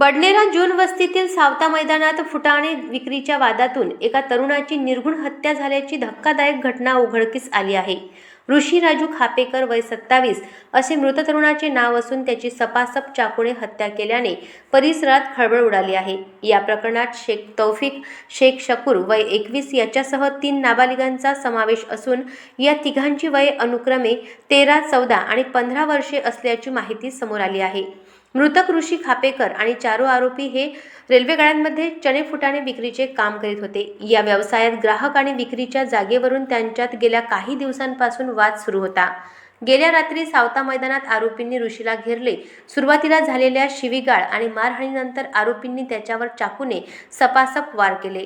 बडनेरा जून वस्तीतील सावता मैदानात फुटाणे विक्रीच्या वादातून एका तरुणाची निर्गुण हत्या झाल्याची धक्कादायक घटना उघडकीस आली आहे. ऋषी राजू खापेकर वय सत्तावीस असे मृत तरुणाचे नाव असून त्याची सपासप चाकूने हत्या केल्याने परिसरात खळबळ उडाली आहे. या प्रकरणात शेख तौफिक शेख शकूर वय एकवीस याच्यासह तीन नाबालिगांचा समावेश असून या तिघांची वय अनुक्रमे तेरा चौदा आणि पंधरा वर्षे असल्याची माहिती समोर आली आहे. मृतक ऋषी खापेकर आणि चारो आरोपी हे रेल्वे गाड्यांमध्ये चणे फुटाणे विक्रीचे काम करीत होते. या व्यवसायात ग्राहक आणि विक्रीच्या जागेवरून त्यांच्यात गेल्या काही दिवसांपासून वाद सुरू होता. गेल्या रात्री सावता मैदानात आरोपींनी ऋषीला घेरले. सुरुवातीला झालेल्या शिवीगाळ आणि मारहाणीनंतर आरोपींनी त्याच्यावर चाकूने सपासप वार केले.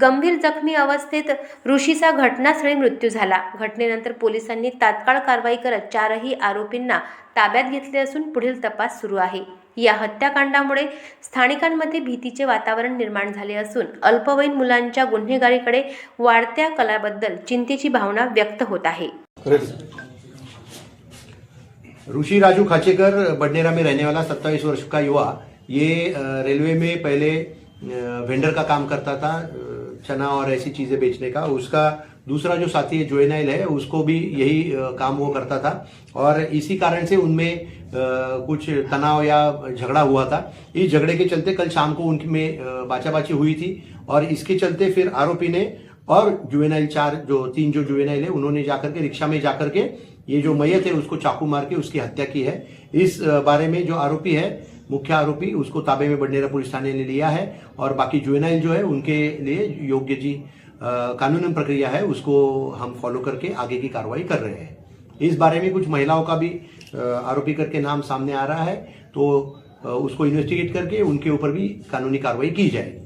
गंभीर जखमी अवस्थेत ऋषीचा घटनास्थळी मृत्यू झाला. घटनेनंतर पोलिसांनी तात्काळ कारवाई करत चारही आरोपींना ताब्यात घेतले असून पुढील तपास सुरू आहे. या हत्याकांडामुळे स्थानिकांमध्ये भीतीचे वातावरण निर्माण झाले असून अल्पवयीन मुलांच्या गुन्हेगारीकडे वाढत्या कलाबद्दल चिंतेची भावना व्यक्त होत आहे. ऋषि राजू खाचेकर बडनेरा में रहने वाला सत्ताईस वर्ष का युवा, ये रेलवे में पहले वेंडर का काम करता था चना और ऐसी चीज़ें बेचने का। उसका दूसरा जो साथी है जोएनाइल है, उसको भी यही काम वो करता था। और इसी कारण से उनमें कुछ तनाव या झगड़ा हुआ था। इस झगड़े के चलते कल शाम को उनमें बाचाबाची हुई थी और इसके चलते फिर आरोपी ने और जुवेनाइल चार, जो तीन जो जुवेनाइल है, उन्होंने जाकर के, रिक्शा में जाकर के ये जो मैयत है उसको चाकू मार के उसकी हत्या की है। इस बारे में जो आरोपी है मुख्य आरोपी उसको ताबे में बडनेरा पुलिस थाने ने लिया है और बाकी जुवेनाइल जो है उनके लिए योग्य जी अ, कानूनी प्रक्रिया है उसको हम फॉलो करके आगे की कार्रवाई कर रहे हैं। इस बारे में कुछ महिलाओं का भी आरोपी करके नाम सामने आ रहा है तो उसको इन्वेस्टिगेट करके उनके ऊपर भी कानूनी कार्रवाई की जाएगी।